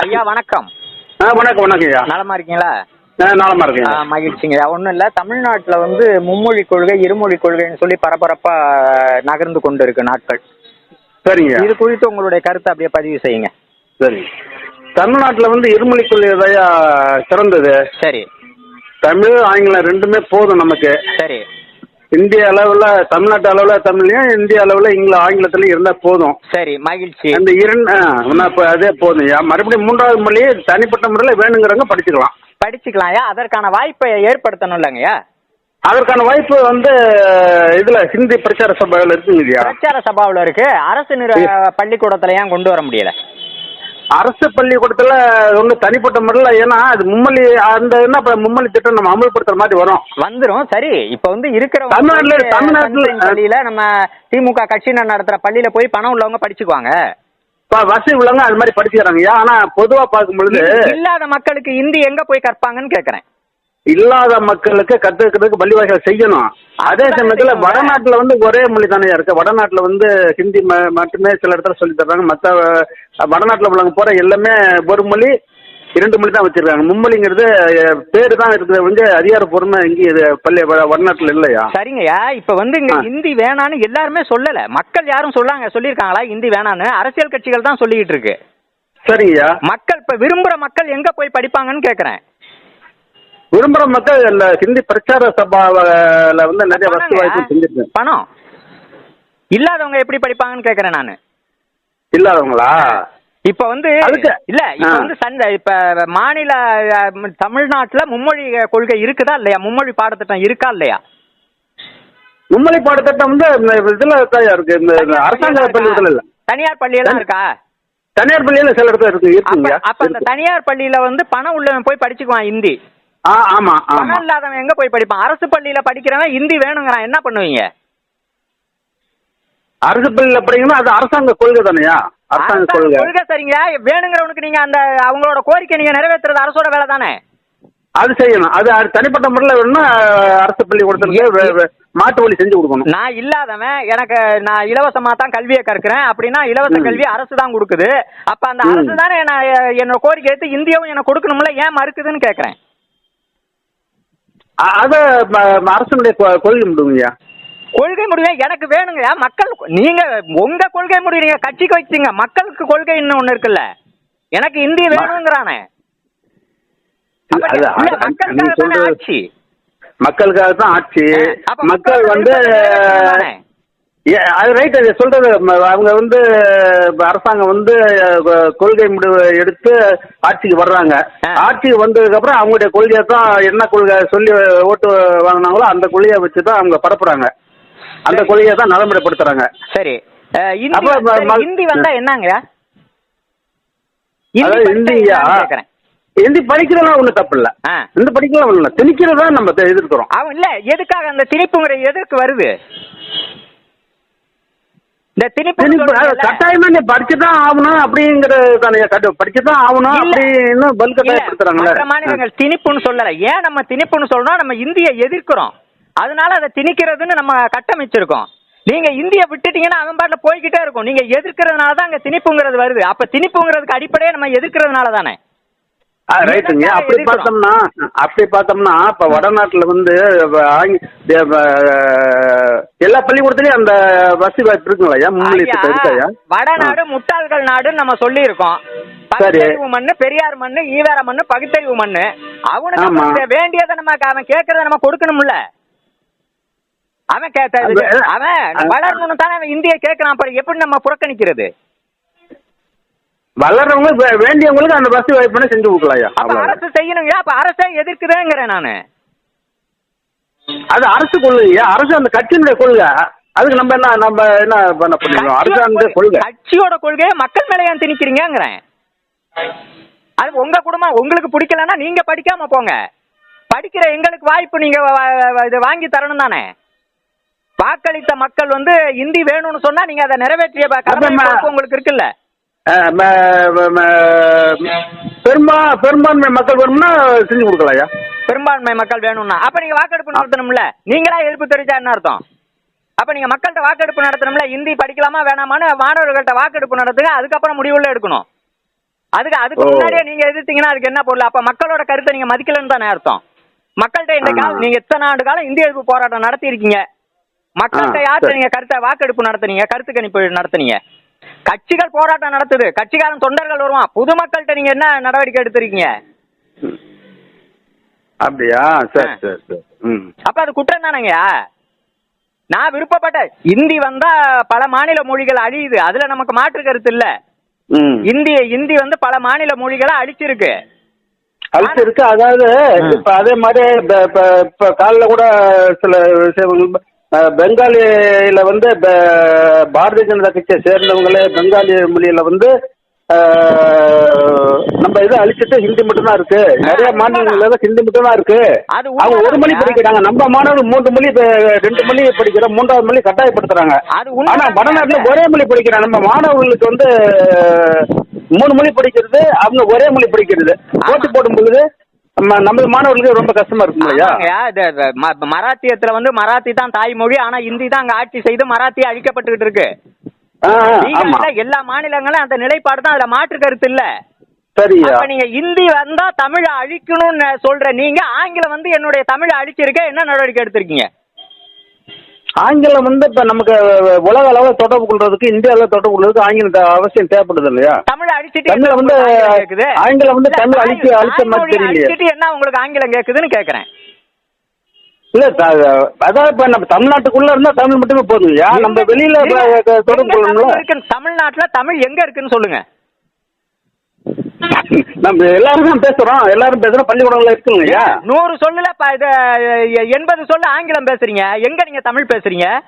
ஐயா வணக்கம். ஆ வணக்கம் வணக்கம் ஐயா. நலமா இருக்கீங்களா? நலமா ஆ, இருக்கேன் மகிழ்ச்சிங்க ஒன்றும் இல்லை தமிழ்நாட்டில் வந்து மும்மொழி கொள்கை இருமொழி கொள்கைன்னு சொல்லி பரபரப்பா நகர்ந்து கொண்டு இருக்கு நாட்கள். சரிங்க. இது குறித்து உங்களுடைய கருத்தை அப்படியே பதிவு செய்யுங்க. சரி. தமிழ்நாட்டில் வந்து இருமொழி கொள்கை தாயா சிறந்தது? சரி. தமிழ் ஆங்கிலம் ரெண்டுமே போதும் நமக்கு. சரி. இந்திய அளவில் தமிழ்நாட்டு அளவில் தமிழ்லையும் இந்திய அளவில் இங்கில ஆங்கிலத்துலையும் இருந்தால் போதும். சரி மகிழ்ச்சி. அந்த இரண்டு இப்போ அதே போதும். மறுபடியும் மூன்றாவது மொழி தனிப்பட்ட முறையில் வேணுங்கிறவங்க படிச்சுக்கலாம். படிச்சுக்கலாம் ஐயா அதற்கான வாய்ப்பை ஏற்படுத்தணும் இல்லைங்கய்யா அதற்கான வாய்ப்பு வந்து இதில் ஹிந்தி பிரச்சார சபையில் இருக்குங்க பிரச்சார சபாவில் இருக்கு. அரசு பள்ளிக்கூடத்துல ஏன் கொண்டு வர முடியல? அரசு பள்ளிக்கூடத்தில் ஒன்றும் தனிப்பட்ட முறையில் ஏன்னா அது மும்மொழி அந்த என்ன இப்போ மும்மொழி திட்டம் நம்ம அமல்படுத்துற மாதிரி வரும். வந்துரும் சரி. இப்ப வந்து இருக்கிற தமிழ்நாட்டுல- தமிழ்நாட்டுல- பள்ளியில நம்ம திமுக கட்சியினர் நடத்துற பள்ளியில போய் பணம் உள்ளவங்க படிச்சுக்குவாங்க. வசதி உள்ளவங்க அது மாதிரி படிச்சுக்கிறாங்க ஐயா ஆனால் பொதுவாக பார்க்கும் பொழுது இல்லாத மக்களுக்கு இந்தி எங்க போய் கற்பாங்கன்னு கேக்குறேன். இல்லாத மக்களுக்கு கற்றுக்கிறதுக்கு பள்ளி வாய்கள் செய்யணும். அதே சமயத்தில். வடநாட்டில் வந்து ஒரே மொழி தானே இருக்கு. வடநாட்டில் வந்து ஹிந்தி ம- மட்டுமே சில இடத்துல சொல்லி தர்றாங்க. மற்ற வடநாட்டில் உள்ளவங்க போகிற எல்லாமே ஒரு மொழி இரண்டு மொழி தான் வச்சிருக்காங்க. மும்மொழிங்கிறது பேர் தான் இருக்குது வந்து அதிகாரப்பூர்வமாக எங்கேயும் இது பள்ளி வட- வடநாட்டில் இல்லையா? சரிங்கய்யா. இப்ப வந்து இங்க ஆ. இந்தி வேணான்னு எல்லாருமே சொல்லல. மக்கள் யாரும் சொல்லாங்க சொல்லியிருக்காங்களா இந்தி வேணான்னு? அரசியல் கட்சிகள் தான் சொல்லிக்கிட்டு இருக்கு. சரிங்கய்யா. மக்கள் இப்ப விரும்புற மக்கள் எங்க போய் படிப்பாங்கன்னு கேக்குறேன். விரும்புகிற மக்கள் ஹிந்தி பிரச்சார சபாவில் வந்து நிறைய வசதி. வாய்ப்பு செஞ்சிருக்கேன் பணம்? இல்லாதவங்க எப்படி படிப்பாங்கன்னு கேக்குறேன் நானு. இல்லாதவங்களா? இப்ப வந்து இல்ல இப்ப. வந்து சந்த இப்ப மாநில தமிழ்நாட்டுல மும்மொழி கொள்கை இருக்குதா இல்லையா? மும்மொழி பாடத்திட்டம் இருக்கா இல்லையா? மும்மொழி பாடத்திட்டம் வந்து இதில் இருக்கு இந்த அரசாங்க பள்ளிக்கூடத்தில் இல்லை? தனியார் பள்ளியெல்லாம் தனி- இருக்கா? தனியார் பள்ளியில் சில இடத்துல இருக்கு அப்ப அந்த தனியார் பள்ளியில வந்து பணம் உள்ளவன் போய் படிச்சுக்குவான் ஹிந்தி. ஆ ஆமா ஆமா. பணம் இல்லாதவன் எங்க போய் படிப்பான்? அரசு பள்ளியில படிக்கிறவன் ஹிந்தி வேணுங்கிறான். என்ன பண்ணுவீங்க? அரசு பள்ளியில் படிக்கணும் அது அரசாங்க கொள்கை தானையா? அரசாங்க அரசாங்க கொள்கை. கொள்கை சரிங்க. வேணுங்கிறவனுக்கு நீங்க அந்த அவங்களோட கோரிக்கை நீங்க நிறைவேற்றுறது அரசோட வேலை தானே? அது செய்யணும். அது அது தனிப்பட்ட முறையில் வேணும்னா அரசு பள்ளிக்கூடத்துக்கு வே- வே- மாட்டு வழி செஞ்சு கொடுக்கணும். நான் இல்லாதவன் எனக்கு நான் இலவசமா தான் கல்வியை கற்கிறேன். அப்படின்னா இலவச. கல்வி அரசு தான் கொடுக்குது. அப்ப அந்த. அரசு தானே நான் என்னோட கோரிக்கை எடுத்து இந்தியாவும் எனக்கு கொடுக்கணும்ல? ஏன் மறுக்குதுன்னு கேக்குறேன். அ- அதை அரசனுடைய கொள்கை முடியுங்கய்யா? கொள்கை முடிவு எனக்கு வேணுங்க மக்கள் நீங்க உங்க கொள்கை முடிவு நீங்க கட்சிக்கு வச்சுங்க மக்களுக்கு கொள்கை இன்னும் ஒண்ணு இருக்குல்ல? எனக்கு இந்தி வேணுங்கிறானே. மக்களுக்காக தானே ஆட்சி? மக்களுக்காக தான் ஆட்சி மக்கள் வந்து? ஏ, அது ரைட் அது சொல்றது அவங்க வந்து இப்ப அரசாங்கம் வந்து கொள்கை முடிவு எடுத்து ஆட்சிக்கு வர்றாங்க. ஆட்சிக்கு வந்ததுக்கு அப்புறம் அவங்களுடைய கொள்கையை தான் என்ன கொள்கை சொல்லி ஓட்டு வாங்கினாங்களோ அந்த கொள்கையை வச்சு தான் அவங்க பரப்புறாங்க. அந்த. கொள்கையை தான் நடைமுறைப்படுத்துறாங்க. சரி. இந்தி அப்ப வந்து- இந்தி என்னங்க இந்தியா. ஹிந்தி படிக்கிறதுலாம் ஒன்றும் தப்பு இல்லை. ஆ. ஹிந்தி படிக்கலாம் ஒன்றும் இல்லை. திணிக்கிறது நம்ம எதிர்க்கிறோம் அவன் இல்ல எதுக்காக அந்த திணிப்புங்கிற எதற்கு வருது? இந்த திணிப்பு கட்டாயமா நீ படிச்சுதான் ஆகணும் அப்படிங்கறது தானே படிச்சுதான் ஆகணும். அப்படின்னு பல் கட்டாயப்படுத்துறாங்களே மற்ற மாநிலங்கள் திணிப்புன்னு சொல்லல. ஏன் நம்ம திணிப்புன்னு சொல்றோம்? நம்ம இந்தியை எதிர்க்கிறோம். அதனால அதை திணிக்கிறதுன்னு நம்ம கட்டமைச்சிருக்கோம். நீங்க இந்திய விட்டுட்டீங்கன்னா அவன் பாட்டுல போய்கிட்டே இருக்கும். நீங்க எதிர்க்கிறதுனால தான் அங்க திணிப்புங்கிறது வருது. அப்ப திணிப்புங்கிறதுக்கு அடிப்படையே நம்ம எதிர்க்கிறதுனால தானே ரைட்டுங்க. அப்படி? பார்த்தோம்னா அப்படி பார்த்தோம்னா இப்ப வடநாட்டுல வந்து எல்லா பள்ளிக்கூடத்துலயும் அந்த வசதி வாய்ப்பு இருக்குங்களா ஐயா? இருக்காயா வடநாடு முட்டாள்கள் நாடுன்னு நம்ம சொல்லி இருக்கோம் பகுத்தறிவு மண்ணு பெரியார் மண்ணு ஈவேர மண்ணு பகுத்தறிவு மண்ணு. அவனுக்கு வேண்டியதை நம்ம அவன் கேட்கறத நம்ம கொடுக்கணும்ல. அவன் கேட்ட அவன் வளரணும்னு தானே அவன் இந்திய கேட்கறான் அப்புறம் எப்படி நம்ம புறக்கணிக்கிறது? வளர்றவங்க வேண்டியவங்களுக்கு அந்த வசதி வாய்ப்பு செஞ்சு கொடுக்கலாம் ஐயா. அப்ப. அரசு செய்யணுங்க அப்ப அரசே எதிர்க்குதேங்கிறேன் நானு. அது அரசு கொள்கையா அரசு அந்த கட்சியினுடைய கொள்கை. அதுக்கு நம்ம என்ன நம்ம என்ன பண்ண பண்ணிடுவோம் அரசு அந்த கொள்கை. கட்சியோட கொள்கையை மக்கள் மேல ஏன் திணிக்கிறீங்கிறேன் அது உங்க குடும்பம் உங்களுக்கு பிடிக்கலன்னா நீங்க படிக்காம போங்க. படிக்கிற எங்களுக்கு வாய்ப்பு நீங்க இது வாங்கி தரணும் தானே. வாக்களித்த மக்கள் வந்து இந்தி வேணும்னு சொன்னா நீங்க அதை நிறைவேற்றிய உங்களுக்கு இருக்குல்ல. பெரும்பா பெரும்பான்மை மக்கள் வேணும்னா செஞ்சு கொடுக்கலாம் ஐயா. பெரும்பான்மை மக்கள் வேணும்னா. அப்ப நீங்க வாக்கெடுப்பு நடத்தணும்ல? நீங்களா எதிர்ப்பு தெரிவிச்சா என்ன அர்த்தம்? அப்ப நீங்க மக்கள்கிட்ட வாக்கெடுப்பு நடத்தணும்ல? இந்தி படிக்கலாமா வேணாமான்னு மாணவர்கள்ட்ட வாக்கெடுப்பு நடத்துங்க அதுக்கப்புறம் முடிவுள்ள எடுக்கணும். அதுக்கு அதுக்கு. முன்னாடியே நீங்க எதிர்த்தீங்கன்னா அதுக்கு என்ன பொருள்? அப்ப மக்களோட கருத்தை நீங்க மதிக்கலன்னு தானே அர்த்தம். மக்கள்கிட்ட இந்த. காலம் நீங்க எத்தனை ஆண்டு காலம் இந்திய எதிர்ப்பு போராட்டம் நடத்தி இருக்கீங்க மக்கள்கிட்ட யார்கிட்ட. நீங்க கருத்தை வாக்கெடுப்பு நடத்துனீங்க? கருத்து கணிப்பு நடத்துனீங்க? கட்சிகள் போராட்டம் நடத்துது. கட்சிக்காரன் தொண்டர்கள் வருவான். பொதுமக்கள்கிட்ட நீங்க என்ன நடவடிக்கை எடுத்திருக்கீங்க. அப்படியா? சரி. சரி சரி. அப்ப அது குற்றம் தானேங்கய்யா நான் விருப்பப்பட்ட இந்தி வந்தா பல மாநில மொழிகள் அழியுது. அதுல நமக்கு மாற்று கருத்து இல்ல. ம். இந்தி இந்தி வந்து பல மாநில மொழிகளை அழிச்சிருக்கு. அழுத்து இருக்கு அதாவது. இப்ப அதே மாதிரி இப்ப- காலைல கூட சில பெங்காலியில வந்து பாரதிய ஜனதா கட்சியை சேர்ந்தவங்களே பெங்காலி மொழியில வந்து நம்ம இதை அழிச்சிட்டு ஹிந்தி மட்டும்தான் இருக்கு. நிறைய மாநிலங்கள்ல ஹிந்தி மட்டும்தான் இருக்கு. அவங்க ஒரு மொழி. படிக்கிறாங்க. நம்ம மாணவர்கள் மூன்று மொழி ரெண்டு மொழி படிக்கிறோம். மூன்றாவது மொழி கட்டாயப்படுத்துறாங்க. ஆனா வடநாட்டுல ஒரே மொழி படிக்கிறாங்க. நம்ம மாணவர்களுக்கு வந்து மூணு மொழி படிக்கிறது அவங்க ஒரே மொழி படிக்கிறது. போட்டி போடும் பொழுது நம்ம மாணவர்களுக்கு ரொம்ப கஷ்டமா இருக்கும் இல்லையா மராத்தியத்துல வந்து மராத்தி தான் தாய்மொழி ஆனா இந்தி தான் அங்க ஆட்சி செய்து மராத்தி அழிக்கப்பட்டுக்கிட்டு இருக்கு. எல்லா மாநிலங்களும் அந்த நிலைப்பாடு தான் அதுல மாற்று கருத்து இல்ல. நீங்க இந்தி வந்தா தமிழை அழிக்கணும்னு சொல்ற நீங்க ஆங்கிலம் வந்து என்னுடைய தமிழை அழிச்சிருக்க என்ன நடவடிக்கை எடுத்திருக்கீங்க? ஆங்கிலம் வந்து இப்ப நமக்கு உலக அளவுல தொடர்பு கொள்றதுக்கு இந்தியாவில தொடர்பு கொள்றதுக்கு ஆங்கிலம் அவசியம் தேவைப்படுது இல்லையா தமிழை அழிச்சிட்டு தமிழை வந்து ஆங்கிலம் வந்து தமிழ் அழிக்க அழிச்ச மாதிரி அழிச்சிட்டு என்ன உங்களுக்கு ஆங்கிலம் கேக்குதுன்னு கேக்குறேன். இல்ல த- அதான் இப்ப நம்ம தமிழ்நாட்டுக்குள்ள இருந்தா தமிழ் மட்டுமே போதுங்கய்யா நம்ம எங்க- வெளியில தொடர்பு கொள்ளணும்ல. இருக்கு? தமிழ்நாட்டுல தமிழ் எங்க இருக்குன்னு சொல்லுங்க. நம்ம எல்லாரும் தான் பேசுறோம். எல்லாரும் பேசுறோம். பள்ளிக்கூடங்கள்ல இருக்குங்கய்யா நூறு சொல்லுல ப- இது, எ- எண்பது சொல்லு ஆங்கிலம் பேசுறீங்க. எங்க நீங்க தமிழ் பேசுறீங்க?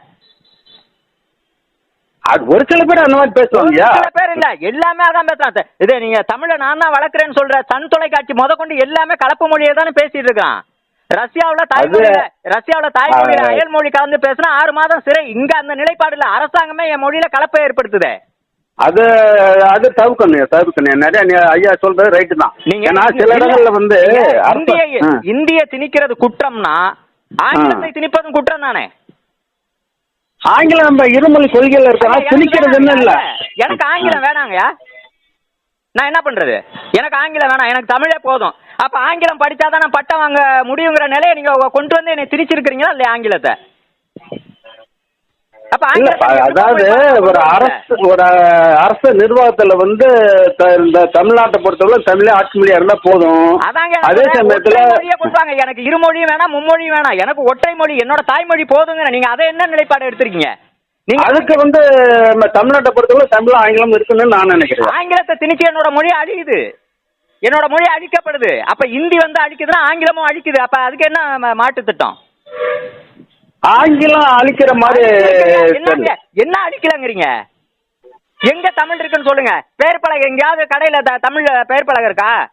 அது ஒரு சில பேர் அந்த மாதிரி பேசுவாங்கய்யா சில பேர் இல்ல. எல்லாமே அதான் பேசுறான். இது நீங்க தமிழை நான் தான் வளர்க்குறேன்னு சொல்ற சன் தொலைக்காட்சி முத கொண்டு எல்லாமே கலப்பு மொழியை தானே பேசிட்டு இருக்கான். ரஷ்யாவுல தாய்மொழியில ரஷ்யாவுல தாய்மொழியில அது- அயல் மொழி கலந்து பேசினா ஆறு மாதம் சிறை. இங்க அந்த நிலைப்பாடு இல்ல. அரசாங்கமே என் மொழியில கலப்பை ஏற்படுத்துதே. அது அது தவிர்க்கணும் தவிர்க்கணும் நிறைய ஐயா சொல்றது ரைட்டு தான். நீங்க ஏன்னா சில இடங்கள்ல வந்து இந்திய. இந்திய திணிக்கிறது குற்றம்னா ஆங்கிலத்தை திணிப்பதும் குற்றம் தானே? ஆங்கிலம் நம்ம இருமொழி கொள்கையில இருக்கா? எனக்கு திணிக்கிறது என்ன இல்ல. வேணாங்க. எனக்கு ஆங்கிலம் வேணாங்கய்யா நான் என்ன பண்றது? எனக்கு ஆங்கிலம் வேணாம். எனக்கு தமிழே போதும். அப்ப ஆங்கிலம் படிச்சாதான் நான் பட்டம் வாங்க முடியுங்கிற நிலையை நீங்க கொண்டு வந்து என்னை திணிச்சிருக்கிறீங்களா இல்லையா ஆங்கிலத்தை? அதாவது ஒரு? அரசு ஒரு அரசு நிர்வாகத்துல வந்து இந்த தமிழ்நாட்டை பொறுத்தவரை தமிழே ஆட்சி மொழியா இருந்தா போதும். அதே சமயத்துல கொடுப்பாங்க. எனக்கு இருமொழியும் வேணாம் மும்மொழியும் வேணாம். எனக்கு ஒற்றை மொழி என்னோட தாய்மொழி போதுங்கிற நீங்க அதை என்ன நிலைப்பாடு எடுத்திருக்கீங்க? நீங்க அதுக்கு வந்து தமிழ்நாட்டை பொறுத்தவரை தமிழ் ஆங்கிலம் இருக்குன்னு நான் நினைக்கிறேன். ஆங்கிலத்தை திணிச்சு என்னோட மொழி அழியுது. என்னோட மொழி அழிக்கப்படுது. அப்ப இந்தி வந்து அழிக்குதுன்னா ஆங்கிலமும் அழிக்குது. அப்ப அதுக்கு என்ன ம- மாற்று திட்டம்? ஆங்கிலம் அழிக்கிற மாதிரி என்னங்க. என்ன அழிக்கலங்கிறீங்க? எங்க தமிழ் இருக்குன்னு சொல்லுங்க. பெயர் பலகை எங்கேயாவது கடையில த- தமிழ் பெயர் பலகை இருக்கா?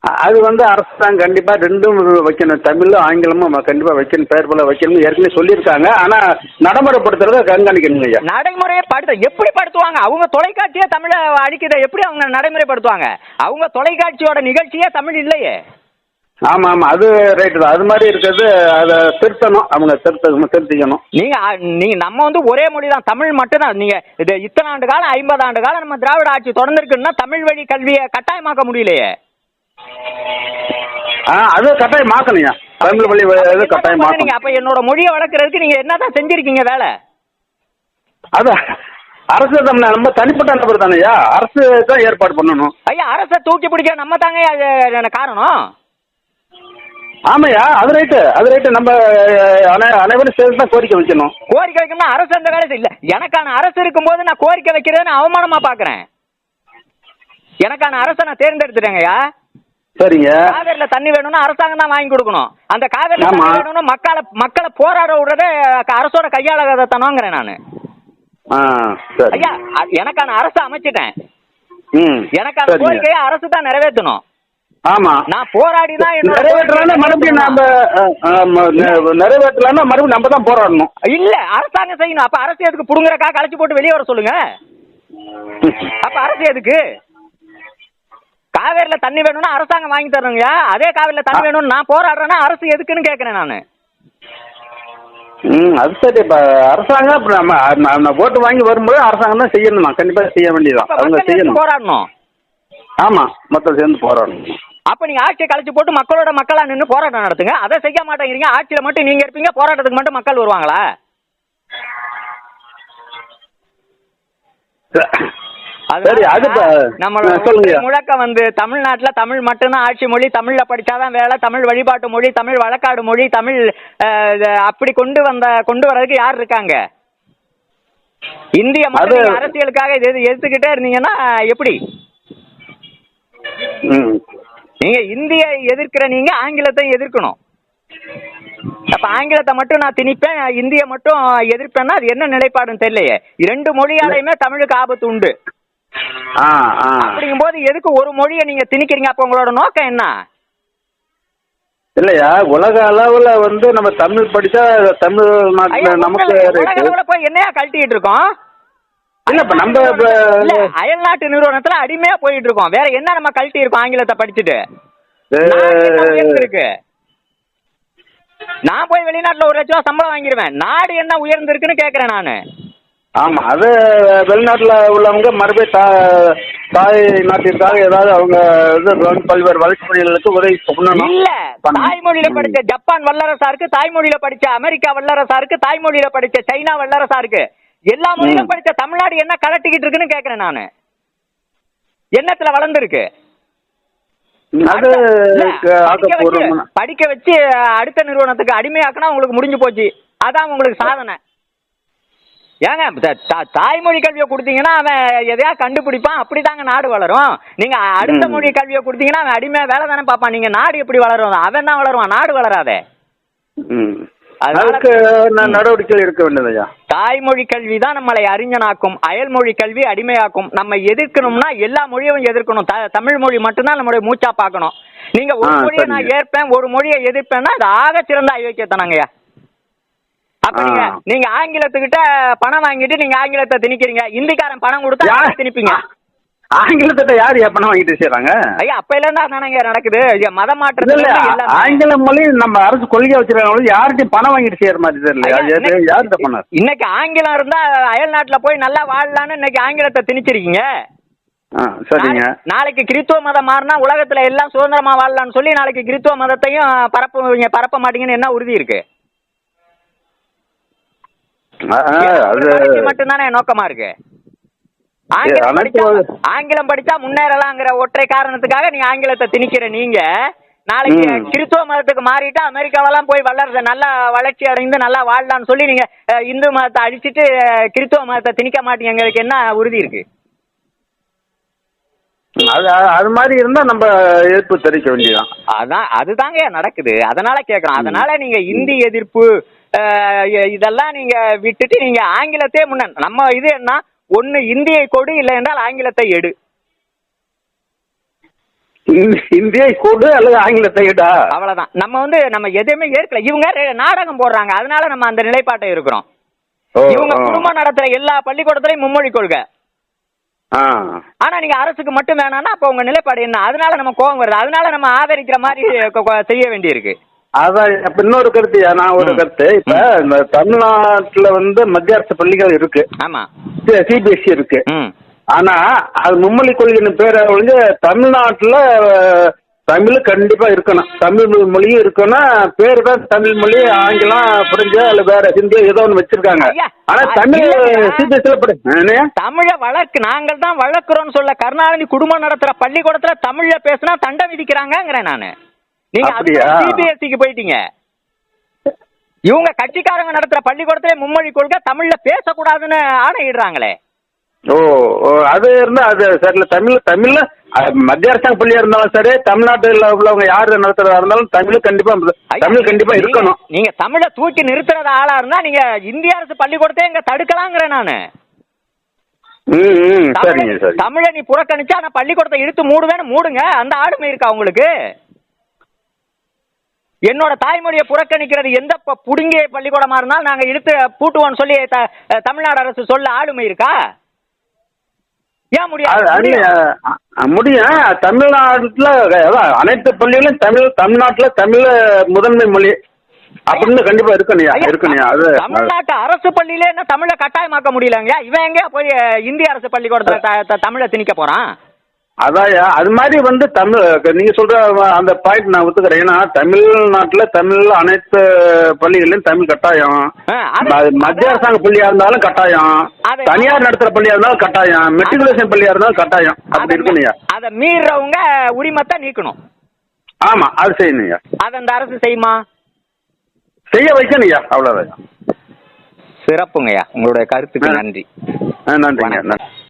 அது வந்து அரசாங்கம் கண்டிப்பா ரெண்டும் வைக்கணும். தமிழும் ஆங்கிலமும் கண்டிப்பா வைக்கணும். பேர் போல வைக்கணும் ஏற்கனவே சொல்லியிருக்காங்க. ஆனா நடைமுறைப்படுத்துறத கண்காணிக்கணும் ஐயா. நடைமுறையை படுத்த எப்படி படுத்துவாங்க? அவங்க தொலைக்காட்சியே தமிழை அழிக்குதை. எப்படி அவங்க நடைமுறைப்படுத்துவாங்க? அவங்க தொலைக்காட்சியோட நிகழ்ச்சியே தமிழ் இல்லையே. ஆமா ஆமா அது ரைட்டு தான். அது மாதிரி இருக்கிறது அதை திருத்தணும். அவங்க திருத்த திருத்திக்கணும். நீங்க அ- நீங்க நம்ம வந்து ஒரே மொழி தான். தமிழ் மட்டும்தான். நீங்க இது இத்தனை ஆண்டு காலம் ஐம்பது ஆண்டு காலம் நம்ம திராவிட ஆட்சி தொடர்ந்துருக்குன்னா தமிழ் வழி கல்வியை கட்டாயமாக்க முடியலையே. ஆ அது கட்டாயம் மாக்கணும்யா தமிழ் வழி இது என்ன கட்டாயம் பண்ணுறீங்க? மாக்கணும் அப்ப என்னோட மொழியை வளர்க்கறதுக்கு நீங்க என்னதான் செஞ்சிருக்கீங்க வேலை? அதான் அரசு தான். நம்ம தனிப்பட்ட நபர் தானேயா? அரசு தான் ஏற்பாடு பண்ணணும். ஐயா அரசை தூக்கி பிடிக்க நம்ம தாங்க அது காரணம்? ஆமாய்யா அது ரைட்டு அது ரைட்டு நம்ம அனைவரும் சேர்ந்து தான் கோரிக்கை வைக்கணும். கோரிக்கை வைக்கணும்னா அரசு அந்த வேலை செய்யல எனக்கான அரசு இருக்கும்போது நான் கோரிக்கை வைக்கிறத நான் அவமானமா பாக்குறேன். எனக்கான அரசை நான் தேர்ந்தெடுத்துட்டேங்கய்யா. சரிங்க. காவேரியில தண்ணி வேணும்னா அரசாங்கம் தான் வாங்கி கொடுக்கணும். அந்த காவேரியில. தண்ணி வேணும்னா மக்களை மக்களை போராட விடுறதே அரசோட கையாளகத்தனங்கிறேன் நான். ஆ சரி. ஐயா எனக்கான அரசு அமைச்சிட்டேன். எனக்கான. கோரிக்கையை அரசு தான் நிறைவேற்றணும். ஆமா. நான் போராடி தான் கோரிக்கையை மறுபடியும் நாம நிறைவேற்றணும். அஹ், ஆமா, நெ- நிறைவேற்றலாம்னா மறுபடியும் நம்ம தான் போராடணும். இல்ல அரசாங்கம் செய்யணும். அப்ப அரசு எதுக்கு புடுங்குறக்கா களைச்சு போட்டு வெளியே வர சொல்லுங்க? அப்ப அரசு எதுக்கு? காவேரியில தண்ணி வேணும்னா அரசாங்கம் வாங்கி தரணுங்க அதே காவேரியில தண்ணி வேணும்னு நான் போராடுறேன்னா அரசு எதுக்குன்னு கேக்குறேன் நானு. ம் அது சரி. இப்போ அரசாங்கம் இப்போ நம்ம ஓட்டு வாங்கி வரும்போது அரசாங்கம் தான் செய்யணும்? கண்டிப்பாக செய்ய வேண்டியதான் அவங்க செய்யணும். போராடணும்? ஆமாம் மொத்தம் சேர்ந்து போராடணும். அப்ப நீங்க ஆட்சியை கழிச்சு போட்டு மக்களோட மக்களா நின்று போராட்டம் நடத்துங்க. அதை செய்ய மாட்டேங்கிறீங்க. ஆட்சியில மட்டும் நீங்க இருப்பீங்க. போராட்டத்துக்கு மட்டும் மக்கள் வருவாங்களா? முழக்கம் வந்து தமிழ்நாட்டுல தமிழ் மட்டும்தான் ஆட்சி மொழி தமிழ்ல படிச்சாதான் வேலை தமிழ் வழிபாட்டு மொழி தமிழ் வழக்காடு மொழி தமிழ் அப்படி கொண்டு வந்த கொண்டு வர்றதுக்கு யார் இருக்காங்க? இந்திய நீங்க அரசியலுக்காக எடுத்துக்கிட்டே இருந்தீங்கன்னா எப்படி? நீங்க இந்திய எதிர்க்கிற நீங்க ஆங்கிலத்தை எதிர்க்கணும். அப்ப ஆங்கிலத்தை மட்டும் நான் திணிப்பேன் இந்திய மட்டும் எதிர்ப்பேன்னா அது என்ன நிலைப்பாடுன்னு தெரியலையே. இரண்டு மொழியாலையுமே தமிழுக்கு ஆபத்து உண்டு. ஆ அப்படிங்கும்போது எதுக்கு ஒரு மொழியை நீங்க திணிக்கிறீங்க? அப்ப உங்களோட நோக்கம் என்ன? இல்லையா? உலக அளவுல வந்து நம்ம தமிழ் படிச்சா தமிழ் நாட்டுல நமக்கு போய் என்னையா கழட்டிட்டு இருக்கோம்? இல்ல இப்ப நம்ம அயல்நாட்டு நிறுவனத்துல அடிமையா போயிட்டு இருக்கோம் வேற என்ன நம்ம கழட்டி இருக்கோம் ஆங்கிலத்தை படிச்சுட்டு? உயர்ந்திருக்கு. நான் போய் வெளிநாட்டுல ஒரு லட்ச ரூபா சம்பளம் வாங்கிடுவேன் நாடு என்ன உயர்ந்திருக்குன்னு கேக்குறேன் நானு. ஆமா அது வெளிநாட்டுல உள்ளவங்க மறுபடியும் தாய் நாட்டிற்காக ஏதாவது அவங்க இது பல்வேறு வளர்ச்சி பணிகளுக்கு உதவி பண்ணணும். இல்ல. தாய்மொழியில. படிச்ச ஜப்பான் வல்லரசா இருக்கு தாய்மொழியில படிச்ச அமெரிக்கா வல்லரசா இருக்கு தாய்மொழியில படிச்ச சைனா வல்லரசா இருக்கு. எல்லா மொழியிலும். படிச்ச தமிழ்நாடு என்ன கலட்டிக்கிட்டு இருக்குன்னு கேக்குறேன் நானு. என்னத்துல வளர்ந்துருக்கு படிக்க வச்சு- அடுத்த நிறுவனத்துக்கு அடிமையாக்குனா உங்களுக்கு முடிஞ்சு போச்சு. அதான் உங்களுக்கு சாதனை. ஏங்க தாய்மொழி கல்வியை கொடுத்தீங்கன்னா அவன் எதையா கண்டுபிடிப்பான்? அப்படிதாங்க நாடு வளரும். நீங்க அடுத்த. மொழி கல்வியை கொடுத்தீங்கன்னா அவன் அடிமையா வேலை தானே பார்ப்பான். நீங்க நாடு எப்படி வளரும்? அவன் தான் வளருவான். நாடு வளராதே. ந- நடவடிக்கைகள் எடுக்க வேண்டியதையா தாய்மொழி கல்வி தான் நம்மளை அறிஞனாக்கும் அயல்மொழி கல்வி அடிமையாக்கும். நம்ம எதிர்க்கணும்னா எல்லா மொழியும் எதிர்க்கணும். தமிழ் மொழி மட்டும்தான் நம்மளுடைய மூச்சா பார்க்கணும். நீங்க ஒரு மொழியை நான். ஏற்பேன் ஒரு மொழியை எதிர்ப்பேன்னா அது ஆக சிறந்த ஐயோக்கியத்தனங்கய்யா அப்ப. நீங்க நீங்க ஆங்கிலத்துக்கிட்ட பணம் வாங்கிட்டு நீங்க ஆங்கிலத்தை திணிக்கிறீங்க. இந்திக்காரன் பணம் கொடுத்தா திணிப்பீங்க. ஆங்கிலத்தை யார் எப்பனா வாங்கிட்டு செய்றாங்க ஐயா அப்ப இருந்தா தானங்க நடக்குது. ஐயா, மத மாற்றத்துல. ஆங்கில மொழி நம்ம அரசு கொள்கையா வச்சிருக்காங்க யார்கிட்டயும் பணம் வாங்கிட்டு செய்யற மாதிரி தெரியல. யார்கிட்ட பண்ணார்? இன்னைக்கு ஆங்கிலம் இருந்தா அயல் நாட்டுல போய் நல்லா வாழலாம்னு இன்னைக்கு ஆங்கிலத்தை திணிச்சிருக்கீங்க. சரிங்க. நாளை- நாளைக்கு கிறித்துவ மதம் மாறினா உலகத்துல எல்லாம் சுதந்திரமா வாழலாம்னு சொல்லி நாளைக்கு கிறித்துவ மதத்தையும் பரப்புவீங்க பரப்ப மாட்டீங்கன்னு என்ன உறுதி இருக்கு? மட்டும்தானே நோக்கமா இருக்கு? ஆங்கிலம் படிச்சா ஆங்கிலம் படிச்சா முன்னேறலாங்கிற ஒற்றை காரணத்துக்காக நீங்க ஆங்கிலத்தை திணிக்கிற நீங்க. நாளைக்கு ம். கிறித்துவ மதத்துக்கு மாறிட்டா அமெரிக்காவெல்லாம் போய் வளர்ற நல்லா வளர்ச்சி அடைந்து நல்லா வாழலாம்னு சொல்லி நீங்க இந்து மதத்தை அழிச்சிட்டு அஹ், கிறித்துவ மதத்தை திணிக்க மாட்டீங்களுக்கு என்ன உறுதி இருக்கு? அது அது மாதிரி இருந்தா நம்ம எதிர்ப்பு தெரிவிக்க வேண்டியதான் அதான் அதுதாங்க நடக்குது. அதனால கேட்கறோம் அதனால நீங்க இந்தி எதிர்ப்பு இதெல்லாம் நீங்க விட்டுட்டு நீங்க ஆங்கிலத்தே முன்ன நம்ம இது என்ன? ஒன்னு இந்தியை கொடு இல்லை என்றால் ஆங்கிலத்தை எடு. இந்தி- இந்தியை கூடு அல்லது ஆங்கிலத்தை இடா அவ்வளவுதான். நம்ம வந்து நம்ம எதையுமே ஏற்கல. இவங்க நாடகம் போடுறாங்க. அதனால நம்ம அந்த நிலைப்பாட்டை இருக்கிறோம். இவங்க. குடும்பம் நடத்துற எல்லா பள்ளிக்கூடத்திலையும் மும்மொழி கொள்கை. ஆனா நீங்க அரசுக்கு மட்டும் வேணாம்னா அப்ப உங்க நிலைப்பாடு என்ன? அதனால நம்ம கோவம் வருது. அதனால நம்ம ஆதரிக்கிற மாதிரி செய்ய வேண்டியிருக்கு. அதான் இப்ப இன்னொரு கருத்து நான் ஒரு. கருத்து. இப்ப இந்த தமிழ்நாட்டுல வந்து மத்திய அரசு பள்ளிகள் இருக்கு. ஆமா. சிபிஎஸ்சி இருக்கு. ஆனா அது மும்மொழி கொள்கைன்னு பேரை ஒழிஞ்சு தமிழ்நாட்டுல தமிழ் கண்டிப்பா இருக்கணும். தமிழ் மொழியும் இருக்கணும். பேர் தான் தமிழ் மொழி. ஆங்கிலம் புரிஞ்சு அல்ல வேற ஹிந்தி ஏதோ ஒன்று வச்சிருக்காங்க. ஆனா தமிழ். சிபிஎஸ்சில? தமிழ வழக்கு நாங்கள் தான் வளர்க்குறோம்னு சொல்ல கருணாநிதி குடும்பம் நடத்துற பள்ளிக்கூடத்துல தமிழ்ல பேசினா தண்டம் விதிக்கிறாங்கங்கிறேன் நானு. நீங்க? சிபிஎஸ்சிக்கு போயிட்டீங்க. இவங்க கட்சிக்காரங்க நடத்துற பள்ளிக்கூடத்திலே மும்மொழி கொள்கை தமிழ்ல பேசக்கூடாதுன்னு ஆணையிடுறாங்களே. ஓ ஓ, அது இருந்தா அது சரியில்ல. தமிழ் தமிழ்ல அஹ், மத்திய அரசாங்க பள்ளியா இருந்தாலும் சரி தமிழ்நாட்டில் உள்ளவங்க யாரு நடத்துறதா இருந்தாலும் தமிழ் கண்டிப்பா தமிழ் கண்டிப்பா இருக்கணும். நீங்க தமிழ தூக்கி நிறுத்துறது ஆளா இருந்தா நீங்க இந்திய அரசு பள்ளிக்கூடத்தை இங்க தடுக்கலாங்கிறேன் நானு. தமிழ நீ புறக்கணிச்சா நான் பள்ளிக்கூடத்தை இழுத்து மூடுவேன்னு மூடுங்க. அந்த ஆளுமை இருக்கா உங்களுக்கு? என்னோட தாய்மொழியை புறக்கணிக்கிறது எந்த புடுங்கிய பள்ளிக்கூடமா இருந்தாலும் நாங்க இழுத்து பூட்டுவோம்னு சொல்லி தமிழ்நாடு அரசு சொல்ல ஆளுமை இருக்கா? ஏன் முடியாது? முடியும். தமிழ்நாட்டுல அனைத்து பள்ளிகளும் தமிழ் தமிழ்நாட்டுல தமிழ் முதன்மை மொழி அப்படின்னு கண்டிப்பா இருக்கணுயா ஐயா, இருக்கணுயா அது தமிழ்நாட்டு அரசு பள்ளியில என்ன தமிழை கட்டாயமாக்க முடியலங்க இவன் எங்க போய் இந்திய அரசு பள்ளிக்கூடத்துல தமிழை திணிக்க போறான்? அதான்யா அது மாதிரி வந்து தமிழ் நீங்க சொல்ற அந்த பாயிண்ட் நான் ஒத்துக்கிறேன். ஏன்னா தமிழ்நாட்டுல தமிழ் அனைத்து பள்ளிகளிலும் தமிழ் கட்டாயம். மத்திய அரசாங்க பள்ளியா இருந்தாலும் கட்டாயம். தனியார் நடத்துற பள்ளியா இருந்தாலும் கட்டாயம். மெட்ரிகுலேஷன் பள்ளியா இருந்தாலும் கட்டாயம். அப்படி இருக்கணும்யா அதை மீறவங்க உரிமத்தை நீக்கணும். ஆமா அது செய்யணும்யா அதை அந்த அரசு செய்யுமா? செய்ய வைக்கணும்யா அவ்வளவுதான். சிறப்புங்கய்யா. உங்களுடைய கருத்துக்கு நன்றி. நன்றிங்க. நன்றி